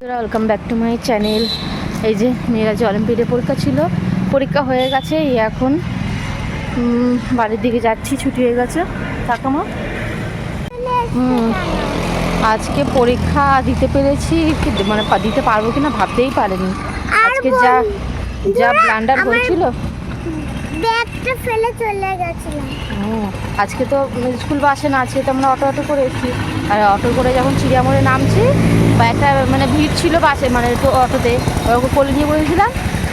Welcome back to my channel এই যে মেয়েরা যে অলিম্পিয়াডে পরীক্ষা ছিল পরীক্ষা হয়ে গেছে এখন বাড়ির দিকে যাচ্ছি ছুটি হয়ে গেছে। হুম আজকে পরীক্ষা দিতে পেরেছি মানে দিতে পারব কিনা ভাবতেই পারিনি। আজকে যা যা ব্লান্ডার হয়েছিল। ব্যাগটা ফেলে চলে গেছিলাম। হুম, আজকে তো স্কুল বাসে না আজকে তো আমরা অটো অটো করে এসেছি। আর অটো করে যখন চিড়িয়ামোড়ে নামছি ব্যাগটা মানে ভিড় ছিল বাসে মানে অটোতে ওরকম কোলে নিয়ে বসেছিলাম।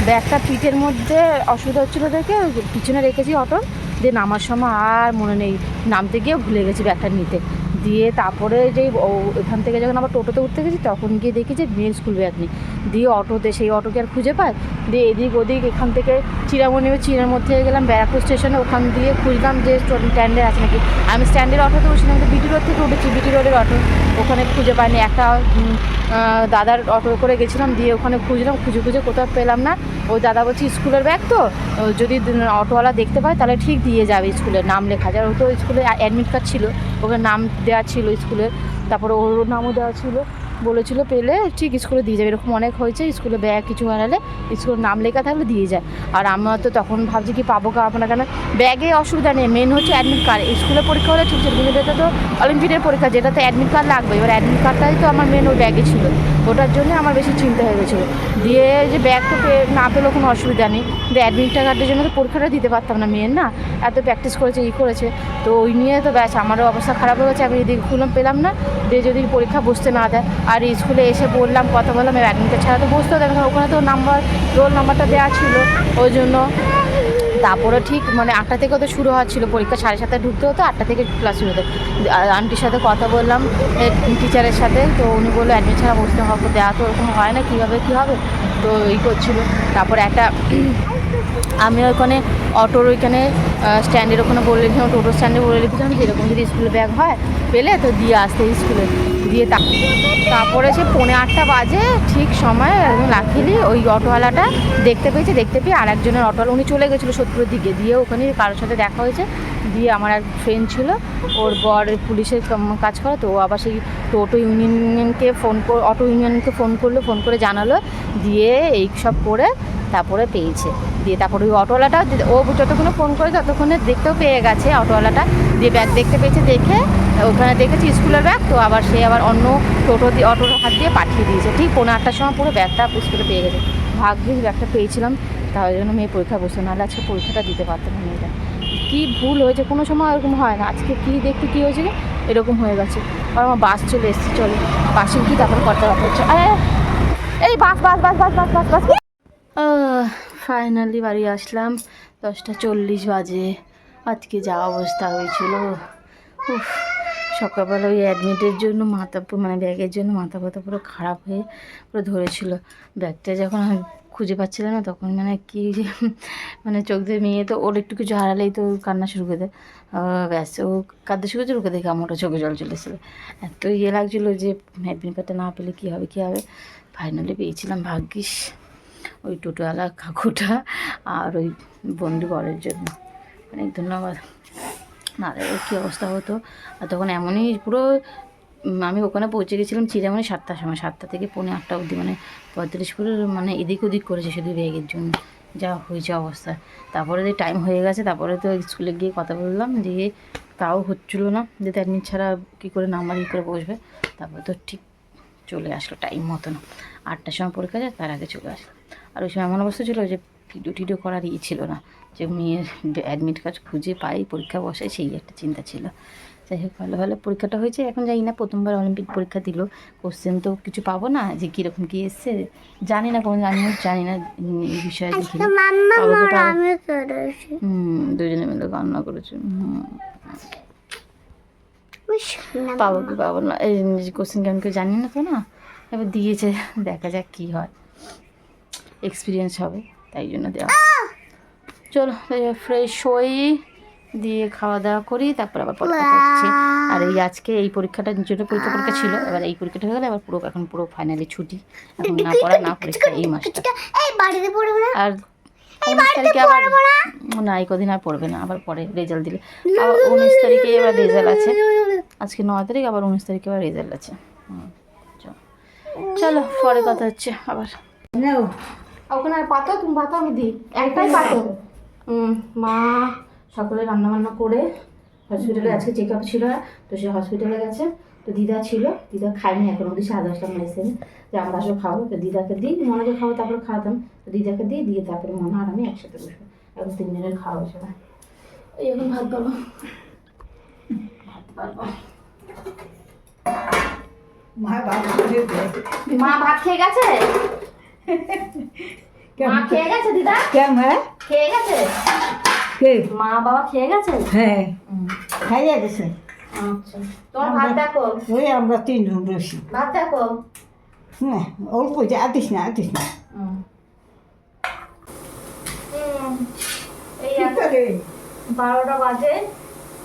ব্যাগটা পিঠের মধ্যে, অসুবিধা হচ্ছিল দেখে পিছনে রেখেছি অটো, দিয়ে নামার সময় আর মনে নেই, নামতে গিয়ে ভুলে গেছি ব্যাগটা নিতে। দিয়ে তারপরে যে ও এখান থেকে যখন আবার টোটোতে উঠতে গেছি, তখন গিয়ে দেখি যে মেয়ের স্কুল ব্যাগ নেই। দিয়ে অটোতে সেই অটোকে আর খুঁজে পায়। দিয়ে এদিক ওদিক এখান থেকে চিরামণি চিনের মধ্যে গেলাম, ব্যারাকপুর স্টেশনে। ওখান দিয়ে খুঁজলাম যে স্ট্যান্ডে আছে নাকি। আমি স্ট্যান্ডের অটোতে উঠছিলাম তো বিটি রোড থেকে উঠেছি বিটি রোডের অটো। ওখানে খুঁজে পাইনি। একটা দাদার অটো করে গেছিলাম, দিয়ে ওখানে খুঁজলাম, খুঁজে খুঁজে কোথাও পেলাম না। ওই দাদা বলছি স্কুলের ব্যাগ তো? যদি অটোওয়ালা দেখতে পায়, তাহলে ঠিক দিয়ে যাবে স্কুলের নাম লেখা। যায় ও তো স্কুলে অ্যাডমিট কার্ড ছিল। ওখানে নাম দেওয়া ছিল স্কুলের তারপরে ওর নামও দেওয়া ছিল। বলেছিল পেলে, ঠিক স্কুলে দিয়ে যাবে। এরকম অনেক হয়েছে, স্কুলে ব্যাগ কিছু হারালে স্কুলের নাম লেখা থাকলে দিয়ে যায়। আর আমরা তো তখন ভাবছি কি পাবো কা আপনার কেন? ব্যাগে অসুবিধা নেই মেন হচ্ছে অ্যাডমিট কার্ড স্কুলে পরীক্ষা হলে ঠিক কিন্তু এটা তো অলিম্পিকের পরীক্ষা, যেটাতে অ্যাডমিট কার্ড লাগবে। এবার অ্যাডমিট কার্ডটাই তো আমার মেন ওই ব্যাগে ছিল। ওটার জন্য আমার বেশি চিন্তা হয়ে গেছিল। দিয়ে যে ব্যাগ তো না পেলেও কোনো অসুবিধা নেই। কিন্তু অ্যাডমিট কার্ডের জন্য তো পরীক্ষাটা দিতে পারতাম না মেন না। এত প্র্যাকটিস করেছে, ই করেছে। তো ওই নিয়ে তো ব্যাস আমারও অবস্থা খারাপ হয়ে গেছে। আমি যদি খুললাম, পেলাম না। দিয়ে যদি পরীক্ষা বসতে না দেয় আর স্কুলে এসে বললাম, কথা বললাম অ্যাডমিট ছাড়া তো বসতেও দেবে ওখানে তো নাম্বার, রোল নাম্বারটা দেওয়া ছিল। ওই জন্য তারপরে ঠিক মানে আটটা থেকে তো শুরু হওয়ার ছিল, পরীক্ষা সাড়ে সাতটায় ঢুকতে হতো, আটটা থেকে ক্লাস শুরু হতো। আন্টির সাথে কথা বললাম টিচারের সাথে, তো উনি বলল অ্যাডমিট ছাড়া বসতে হবে। দেওয়া তো ওরকম হয় না, কীভাবে, কী হবে? তো এই করছিল। তারপরে একটা আমি ওখানে অটোর ওইখানে স্ট্যান্ডের ওখানে বলে রেখেছিলাম টোটো স্ট্যান্ডে বলে রেখেছিলাম যে এরকম যদি স্কুলে ব্যাগ হয়, পেলে তো দিয়ে আসতে স্কুলে দিয়ে তা- তারপরে সে পৌনে আটটা বাজে, ঠিক সময় একদম লাখিলি ওই অটোওয়ালাটা দেখতে পেয়েছে, দেখতে পেয়ে আর একজনের অটোওয়ালা, উনি চলে গেছিল সত্যপুরের দিকে। দিয়ে ওখানে কারোর সাথে দেখা হয়েছে। দিয়ে আমার এক ফ্রেন্ড ছিল, ওর বর পুলিশের কাজ করে, তো আবার সেই টোটো ইউনিয়নকে ফোন অটো ইউনিয়নকে ফোন করল ফোন করে জানালো। দিয়ে এই সব করে তারপরে পেয়েছে। দিয়ে, তারপরে ওই অটোওয়ালাটা ও যতক্ষণে ফোন করে ততক্ষণে দেখতেও পেয়ে গেছে অটোওয়ালাটা দিয়ে ব্যাগ দেখতে পেয়েছে, দেখে ওখানে দেখেছি স্কুলের ব্যাগ, তো আবার সে আবার অন্য টোটো দিয়ে, অটোর হাত দিয়ে পাঠিয়ে দিয়েছে। ঠিক পৌনে আটটার সময় পুরো ব্যাগটা স্কুলে পেয়ে গেছে। ভাগ্যিস ব্যাগটা পেয়েছিলাম তাই জন্য মেয়ে পরীক্ষা বসে নাহলে আজকে পরীক্ষাটা দিতে পারতাম না মেয়েটা। কী ভুল হয়েছে, কোনো সময় এরকম হয় না। আজকে কী দেখতে, কী হয়েছে, এরকম হয়ে গেছে। আর আমার বাস চলে এসেছে, চলে। বাসে কি তারপর করতে হচ্ছে। এই বাস বাস বাস বাস বাস বাস বাস। ফাইনালি বাড়ি আসলাম। দশটা চল্লিশ বাজে। আজকে যা অবস্থা হয়েছিল। উফ, সকালবেলা ওই অ্যাডমিটের জন্য মাথা মানে ব্যাগের জন্য মাথা ব্যথা পুরো খারাপ হয়ে পুরো ধরেছিল। ব্যাগটা যখন খুঁজে পাচ্ছিলাম না, তখন মানে কি মানে চোখ দিয়ে মেয়ে তো ওর একটু কিছু হারালেই তো কান্না শুরু করে দেয়। ব্যাস, ও কাঁদতে শুরু ওকে দেখে আমারও চোখে জল চলে এসেছিল। এত ইয়ে লাগছিল যে অ্যাডমিট কার্ডটা না পেলে কী হবে কী হবে? ফাইনালি পেয়েছিলাম, ভাগ্যিস। ওই টোটোওয়ালা কাকুটা আর ওই বন্ধু বরের জন্য। অনেক ধন্যবাদ। না কী অবস্থা হতো? আর তখন এমনই পুরো আমি ওখানে পৌঁছে গেছিলাম চিরামণি সাতটার সময়, সাতটা থেকে পৌনে আটটা অবধি মানে পঁয়তাল্লিশ পুরো মানে এদিক ওদিক করেছে শুধু ব্যাগের জন্য। যা হয়েছে অবস্থা। তারপরে যে টাইম হয়ে গেছে, তারপরে তো স্কুলে গিয়ে কথা বললাম, দিয়ে তাও হচ্ছিল না, যে অ্যাডমিট ছাড়া কী করে নাম্বার কী করে বসবে। তারপরে তো ঠিক চলে আসলো টাইম মতন। আটটার সময় পরীক্ষা যায়, তার আগে চলে আসলো। আর ওই সময় এমন অবস্থা ছিল যে ভিডিও টিডিও করার ই ছিল না। যে মেয়ের অ্যাডমিট কার্ড খুঁজে পাই পরীক্ষা বসাই সেই একটা চিন্তা ছিল। যাই হোক ভালো ভালো পরীক্ষাটা হয়েছে। এখন জানি না প্রথমবার অলিম্পিক পরীক্ষা দিল। কোশ্চেন তো কিছু পাবো না যে কীরকম কী এসছে জানি না কোনো আমিও জানি না এই বিষয়ে দেখি। হুম দুজনে মিলে কান্না করেছে। হুম। পাবো কি পাবো না? এই কোশ্চেন কেমন কেউ জানি না তো না? এবার দিয়েছে দেখা যাক কী হয়। এক্সপিরিয়েন্স হবে তাই জন্য দেওয়া। চলো ফ্রেশ হই দিয়ে খাওয়া দাওয়া করি তারপর আবার পরে কথা হচ্ছে আর এই আজকে এই পরীক্ষাটা জন্য পরীক্ষা পরীক্ষা ছিল এবার এই পরীক্ষাটা হয়ে গেলে আবার পুরো এখন পুরো ফাইনালি ছুটি। এখন না পড়া না পরীক্ষা এই মাসটা। এই বাড়িতে পড়ব না। আর উনিশ তারিখে আবার না। এই কদিন আর পড়বে না আবার পরে রেজাল্ট দিলে। আবার উনিশ তারিখে এবার রেজাল্ট আছে। আজকে নয় তারিখ আবার উনিশ তারিখে আবার রেজাল্ট আছে। হুম, চলো। চলো পরে কথা হচ্ছে আবার। নাও। ওখানে আর পাতো তুমি পাতো আমি দিই। একটাই পাতো। মা সকালে রান্না বান্না করে হসপিটালে আজকে চেক আপ ছিল তো সে হসপিটালে গেছে। তো দিদা ছিল দিদা খাইনি এখন অবধি সাড়ে দশটা মেডিসিন যে আমরা আসলে খাব। তো দিদাকে দিই মনাকে খাব তারপরে খাওয়াতাম। তো দিদাকে দিই দিয়ে তারপরে মনে আর আমি একসাথে বসবো। এখন তিনজনের খাওয়া হয়েছে না। এই এখন ভাত পাবো ভাত পারব মা ভাত খেয়ে গেছে? খেয়ে গেছে দিদা? কেমন হ্যাঁ খেয়ে গেছে? কে? মা বাবা খেয়ে গেছে? হ্যাঁ। খাইয়া গেছে। আচ্ছা। তোমার ভাত দেখো? ওই আমরা তিনজন বসি। ভাত দেখো? না অল্প যা দিস না দিস না। এই কি এখন করে? বারোটা বাজে।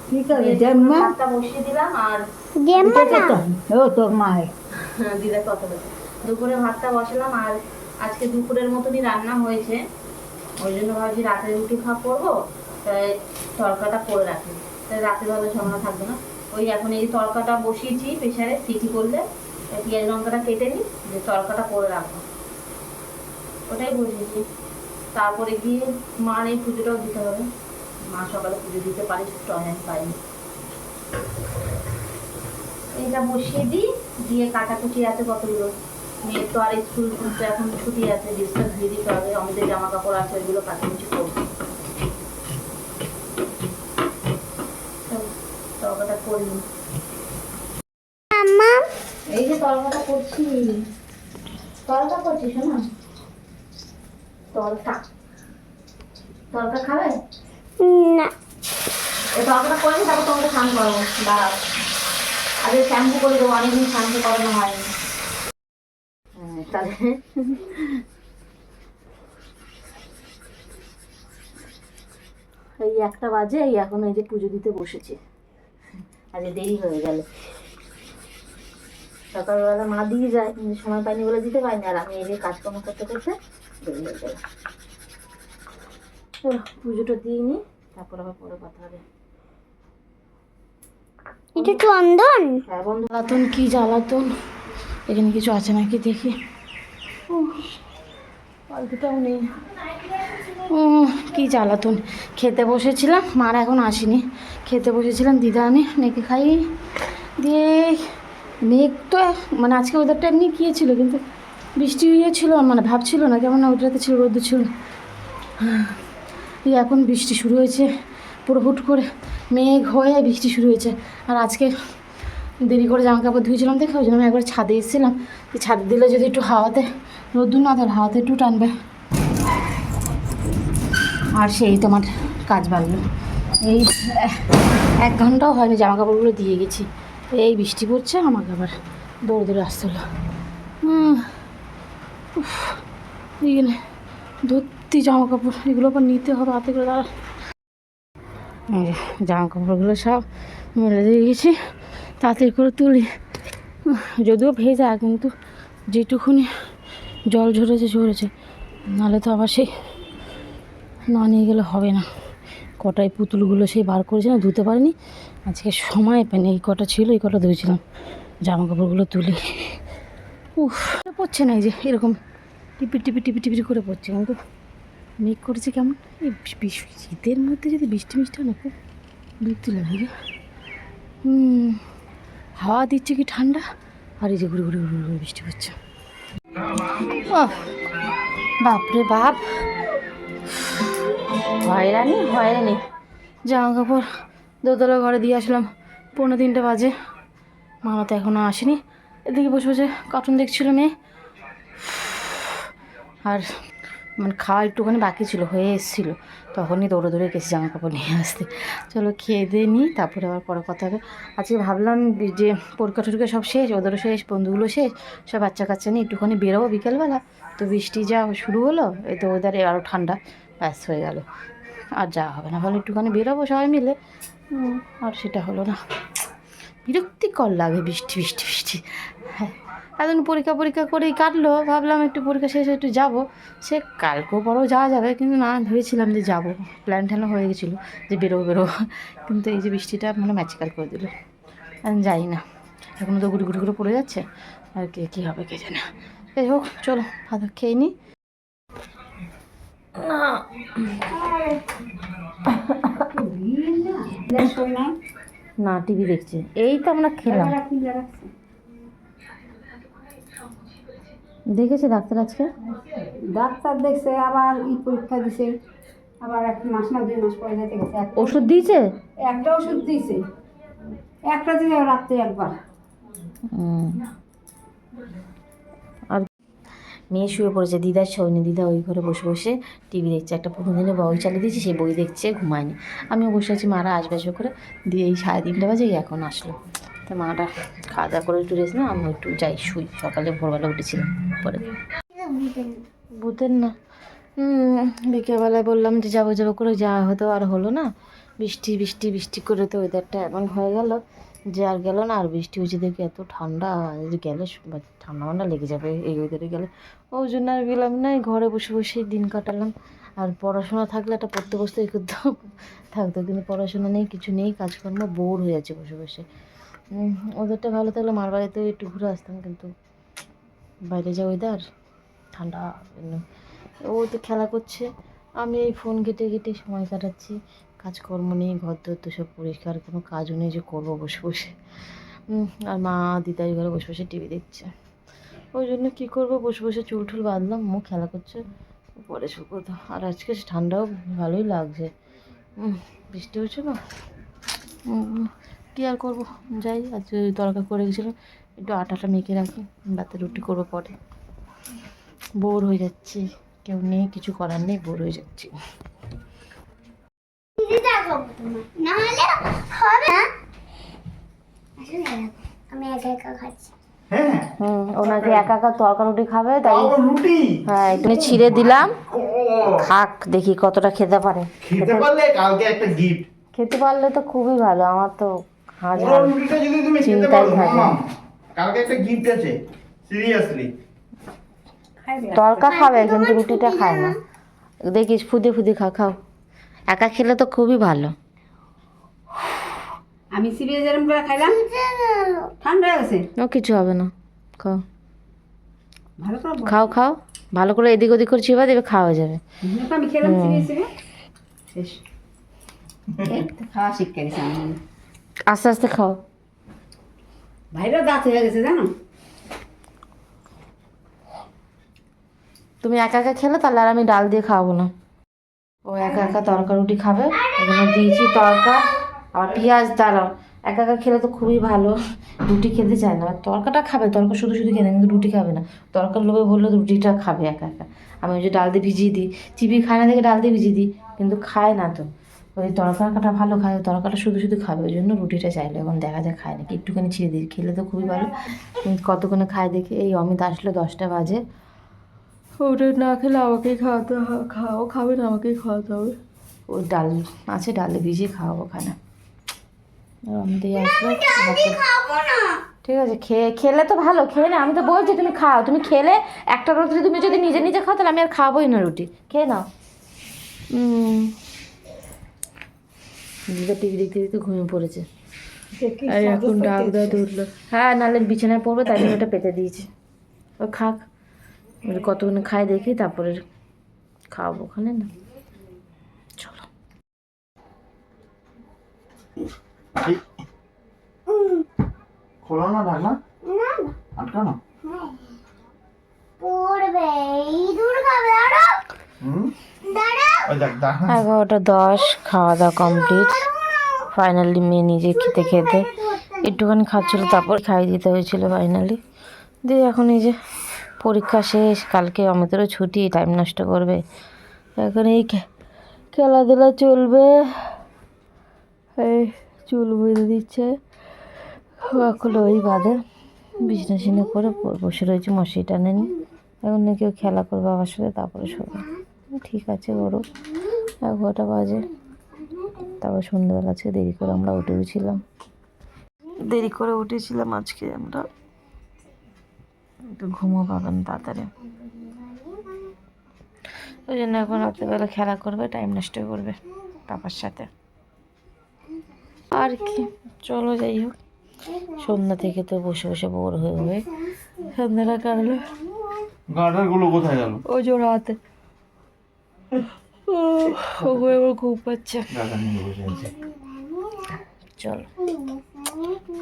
কি করে? জাম্মা বসিয়ে দিলাম আর জেম্মা ও তোর মায়ের দিদা কত বলে দুপুরে ভাতটা বসালাম আর আজকে দুপুরের মতনই রান্না হয়েছে। ওই জন্য ভাবছি রাতে রুটি খাওয়া করব, তাই তরকাটা করে রাখি। তাই রাতে ভাবে ঝামেলা থাকবে না। ওই এখন এই তরকাটা বসিয়েছি প্রেশারে সিটি করলে পেঁয়াজ লঙ্কাটা কেটে নিই, যে তরকাটা করে রাখব। ওটাই বসিয়েছি। তারপরে গিয়ে মার এই পুজোটাও দিতে হবে। মা সকালে পুজো দিতে পারি টাইম পাইনি এইটা বসিয়ে দিই, দিয়ে কাটাকুটি আছে কতগুলো? মেয়ের তো আর স্কুল তো এখন ছুটি আছে ড্রেসটা ধুয়ে দিতে হবে। আমাদের জামা কাপড় আছে ওইগুলো কাটাকুটি করব তরকাটা করি এই যে তরকাটা করছি। তরকা করছি শোনো। তরকা। তরকা খাবে? না। এই তরকাটা করে তারপর তোমাকে স্নান করব। দাঁড়াও। আগে শ্যাম্পু করে দেবো অনেকদিন শ্যাম্পু করানো হয়নি। হ্যাঁ, তাহলে। এই একটা বাজে এই এখন এই যে পুজো দিতে বসেছি। আজকে দেরি হয়ে গেল। সকালবেলা মা দিয়ে যায় কিন্তু সময় পাইনি বলে দিতে পারিনি আর আমি এই যে কাজকর্ম করতে করতে দেরি হয়ে গেল। চলো পুজোটা দিয়ে নিই তারপর আবার পরে কথা হবে। এটা চন্দন হ্যাঁ বন্ধু। জ্বালাতন কি জ্বালাতন? এখানে কিছু আছে নাকি দেখি। পালকিটাও নেই। উম, কি জ্বালাতন। খেতে বসেছিলাম মার এখন আসেনি। খেতে বসেছিলাম দিদা আমি মেয়েকে খাই দিয়ে মেঘ তো মানে আজকে ওদেরটা এমনি গিয়েছিল কিন্তু বৃষ্টি ইয়ে ছিল মানে ভাবছিল না কেমন না ওটাতে ছিল রোদ ছিল। এই এখন বৃষ্টি শুরু হয়েছে পুরো হুট করে মেঘ হয়ে বৃষ্টি শুরু হয়েছে। আর আজকে দেরি করে জামা কাপড় ধুয়েছিলাম দেখে ওই জন্য আমি একবার ছাদে এসেছিলাম। ছাদে দিলে যদি একটু হাওয়াতে রোদ্দুর না তাহলে একটু টানবে। আর সেই তোমার কাজ বাড়লো। এই এক ঘন্টাও হয়নি জামা কাপড়গুলো দিয়ে গেছি। এই বৃষ্টি পড়ছে আমাকে আবার দৌড় দৌড়ে আসতে হলো। উফ, ধরতি জামা কাপড় এগুলো আবার নিতে হবে হাতে করে দাঁড়া। জামা কাপড়গুলো সব মেলে দিয়ে গেছি তাড়াতাড়ি করে তুলি। যদিও ভেজা কিন্তু যেটুকুনি জল ঝরেছে ঝরেছে। নাহলে তো আবার সেই না নিয়ে গেলে হবে না। কটাই পুতুলগুলো সেই বার করেছে না ধুতে পারিনি। আজকে সময় পাইনি এই কটা ছিল এই কটা ধুয়েছিলাম। জামা কাপড়গুলো তুলি। উফ পড়ছে না এই যে এরকম টিপি টিপি টিপি টিপি করে পড়ছে। কিন্তু মেঘ করেছে কেমন? এই শীতের মধ্যে যদি বৃষ্টি মিষ্টি না খুব বিরক্তি লাগে হাওয়া দিচ্ছে কি ঠান্ডা? আর এই যে ঘুরে ঘুরে ঘুরে ঘুরে বৃষ্টি ওহ, বাপরে বাপ। হয়রানি হয়রানি। জামা কাপড়, দোতলা ঘরে দিয়ে আসলাম। পনেরো তিনটে বাজে। মামা তো এখনও আসেনি। এদিকে বসে বসে কার্টুন দেখছিল মেয়ে। আর মানে খাওয়া একটুখানি বাকি ছিল, হয়ে এসেছিল। তখনই দৌড়ে দৌড়ে গেছি জামা কাপড় নিয়ে আসতে। চলো খেয়ে দিয়ে নিই, তারপরে আবার পরে কথা হবে। আজকে ভাবলাম যে পরীক্ষা টরীক্ষা সব শেষ, ওদেরও শেষ, বন্ধুগুলো শেষ, সব বাচ্চা কাচ্চা নিয়ে একটুখানি বেরোবো বিকেলবেলা। তো বৃষ্টি যা শুরু হলো, এই তো ওদের আরও ঠান্ডা, ব্যাস হয়ে গেল। আর যাওয়া হবে না, ভালো একটুখানি বেরোবো সবাই মিলে। আর সেটা হলো না। বিরক্তিকর লাগে বৃষ্টি বৃষ্টি বৃষ্টি। হ্যাঁ এখন পরীক্ষা পরীক্ষা করেই কাটলো ভাবলাম একটু পরীক্ষা শেষে একটু যাব। সে কালকেও পরেও যাওয়া যাবে কিন্তু না ভেবেছিলাম যে যাব। প্ল্যান ট্যানও হয়ে গেছিল যে বেরোবো বেরোবো। কিন্তু এই যে বৃষ্টিটা মানে ম্যাজিক্যাল করে দিল। আমি যাই না। এখনও তো গুড়ি গুড়ি করে পড়ে যাচ্ছে। আর কে কী হবে কে জানে। যাই হোক চলো ভাত খেয়ে নিই না। টিভি দেখছে। এই তো আমরা খেলাম। দেখেছে ডাক্তার আজকে? ডাক্তার দেখছে আবার ই পরীক্ষা দিছে। আবার এক মাস না দুই মাস পরে যেতে গেছে। ওষুধ দিয়েছে? একটা ওষুধ দিয়েছে। একটা দিয়ে রাত্রে একবার। মেয়ে শুয়ে পড়েছে, দিদার শোয়নি দিদা ওই ঘরে বসে বসে টিভি দেখছে, একটা পুরোনো দিনে বই চালিয়ে দিয়েছি, সেই বই দেখছে, ঘুমায়নি। আমিও বসে আছি, মারা আসবে আসবে করে। দিয়ে এই সাড়ে তিনটে বাজে এখন আসলো। তা মাটা খাওয়া দাওয়া করে একটু রেস্ট না আমি একটু যাই, শুই। সকালে ভোরবেলা উঠেছিলাম, পরে ভূতের না। বিকেলবেলায় বললাম যে যাব যাব করে, যাওয়া হতো আর হলো না। বৃষ্টি বৃষ্টি বৃষ্টি করে তো ওয়েদারটা এমন হয়ে গেল। যে আর গেল না, আর বৃষ্টি হয়েছে দেখে এত ঠান্ডা গেলে ঠান্ডা ঠান্ডা লেগে যাবে, এই ওয়েদারে গেলে। ওই জন্য আর গেলাম না ঘরে বসে বসেই দিন কাটালাম। আর পড়াশোনা থাকলে একটা পড়তে বসতে করতে থাকতো, কিন্তু পড়াশোনা নেই, কিছু নেই, কাজকর্ম বোর হয়ে যাচ্ছে বসে বসে। ওদেরটা ভালো থাকলে মার বাড়িতেও একটু ঘুরে আসতাম, কিন্তু বাইরে যা ওয়েদার ঠান্ডা ও তো খেলা করছে, আমি এই ফোন ঘেটে ঘেটে সময় কাটাচ্ছি। কাজকর্ম নেই ঘর দর তো সব পরিষ্কার, কোনো কাজও নেই, যে করব বসে বসে। আর মা দিদাই ঘরে বসে বসে টিভি দেখছে। ওই জন্য কী করব, বসে বসে চুল টুল বাঁধলাম, মুখ খেলা করছে, পরে শুকো তো আর আজকে ঠান্ডাও ভালোই লাগছে। বৃষ্টি হচ্ছে না? কী আর করব? যাই আজ তরকা করে গেছিলাম, একটু আটাটা মেখে রাখি, রাতে রুটি করব পরে। বোর হয়ে যাচ্ছি, কেউ নেই, কিছু করার নেই, বোর হয়ে যাচ্ছি। নাহলে হবে না। আমি একা একা খাচ্ছি। হ্যাঁ। হুম ওনাকে একা একা তরকা রুটি খাবে তাই হ্যাঁ একটু ছিঁড়ে দিলাম। খাক দেখি কতটা খেতে পারে। খেতে পারলে কালকে একটা গিফট খেতে পারলে তো খুবই ভালো আমার তো খাওয়া না। রুটিটা যদি তুমি খেতে চিন্তাই পারো থাকে। কালকে একটা গিফট আছে সিরিয়াসলি তরকা খাবে কিন্তু রুটিটা খায় না। দেখিস ফুদে ফুদে খা খাও। একা খেলে তো খুবই ভালো। আমি সিরিয়াস করে খাইলাম ঠান্ডা হয়ে গেছে। ও কিছু হবে না খাও। ভালো করে খাও খাও। ভালো করে এদিক ওদিক করে চিবা দেবে খাওয়া যাবে। আমি খেলাম সিরিয়াস শেষ খাওয়া শিক্ষা গেছে আমি আস্তে আস্তে খাও। ভাইরা দাঁত হয়ে গেছে জানো? তুমি একা একা খেলে তাহলে আর আমি ডাল দিয়ে খাওয়াবো না। ও একা একা তরকা রুটি খাবে, এখানে দিয়েছি তরকা, আবার পেঁয়াজ দাঁড়াও একা একা খেলে তো খুবই ভালো, রুটি খেতে চায় না। তরকাটা খাবে, তরকা শুধু শুধু খেতে কিন্তু রুটি খাবে না। তরকার লোভে বলল রুটিটা খাবে একা একা। আমি ওই যে ডাল দিয়ে ভিজিয়ে দিই। চিবি খায় না দেখে ডাল দিয়ে ভিজিয়ে দিই, কিন্তু খায় না তো। ওই তরকাটা ভালো খায়, তরকাটা শুধু শুধু খাবে, ওই জন্য রুটিটা চাইলো। এখন দেখা যায় খায় না কি একটুখানি ছিঁড়ে দিই। খেলে তো খুবই ভালো কতক্ষণে খায় দেখি, এই অমিত আসলো দশটা বাজে। ওটা না খেলে আমাকেই খাওয়াতে খাও খাবে না আমাকেই খাওয়াতে হবে। ওই ডাল আছে ডালে ভিজিয়ে খাওয়াবো খানা ভাতটা- ঠিক আছে খেয়ে খেলে তো ভালো খেয়ে না আমি তো বলছি তুমি খাও। তুমি খেলে একটা রুটি তুমি যদি নিজে নিজে খাও তাহলে আমি আর খাবোই না রুটি। খেয়ে নাও। উম। দিদা টিভি দেখতে দেখতে ঘুমিয়ে পড়েছে। আর এখন ডাক দেওয়া উঠল হ্যাঁ নাহলে বিছানায় পড়বে তাই জন্য ওটা পেতে দিয়েছে। ও খাক। কতক্ষণ খাই দেখি তারপরে খাওয়াবো ওখানে না। চলো। খোলো না ঢাকনা। আটকা না। পড়বে। ইঁদুর খাবে দাঁড়াও। হুম? দাঁড়াও। ওই দেখ ঢাকনা এগারোটা দশ খাওয়া দাওয়া কমপ্লিট। ফাইনালি মেয়ে নিজে খেতে খেতে একটুখানি খাচ্ছিলো তারপর খাইয়ে দিতে হয়েছিল ফাইনালি দিয়ে এখন এই যে পরীক্ষা শেষ, কালকে অমিতেরও ছুটি টাইম নষ্ট করবে। এখন এই খেলাধুলা চলবে। এই চুল বেঁধে দিচ্ছে। এখন ওই বাদে বিছনা সিনে করে বসে রয়েছে, মশারি টানেনি। এখন ও খেলা করবে আমার সাথে, তারপরে শোবে। ঠিক আছে, বড়। এগারোটা বাজে। তারপর সন্ধ্যাবেলা আজকে দেরি করে আমরা উঠে গেছিলাম দেরি করে উঠেছিলাম আজকে আমরা। একটু ঘুমও পাবেন তাড়াতাড়ি। ওই জন্য এখন রাত্রেবেলা খেলা করবে টাইম নষ্ট করবে পাপার সাথে। আর কি চলো যাই হোক। সন্ধ্যা থেকে তো বসে বসে বোর হয়ে হয়ে সন্ধ্যাটা কাটলো। গার্ডারগুলো? কোথায় গেল ও জোর হাতে ও ঘুম পাচ্ছে। চলো।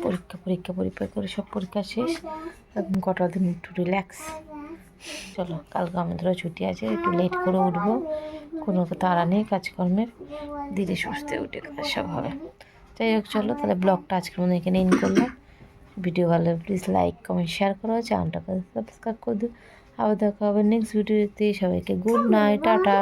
পরীক্ষা পরীক্ষা পরীক্ষা করে সব পরীক্ষা শেষ। এখন কটা দিন একটু রিল্যাক্স চলো, কালকে আমাদেরও ছুটি আছে, একটু লেট করে উঠবো। কোনো তাড়া নেই কাজকর্মের। ধীরে সুস্থে উঠে কাজ সব হবে। যাই হোক, চলো, তাহলে ব্লগটা আজকের মধ্যে এখানে ইন করলাম। ভিডিও ভালো প্লিজ লাইক কমেন্ট শেয়ার করো। চ্যানেলটা সাবস্ক্রাইব করে দিও। আবার দেখা হবে নেক্সট ভিডিওতে সবাইকে গুড নাইট টাটা।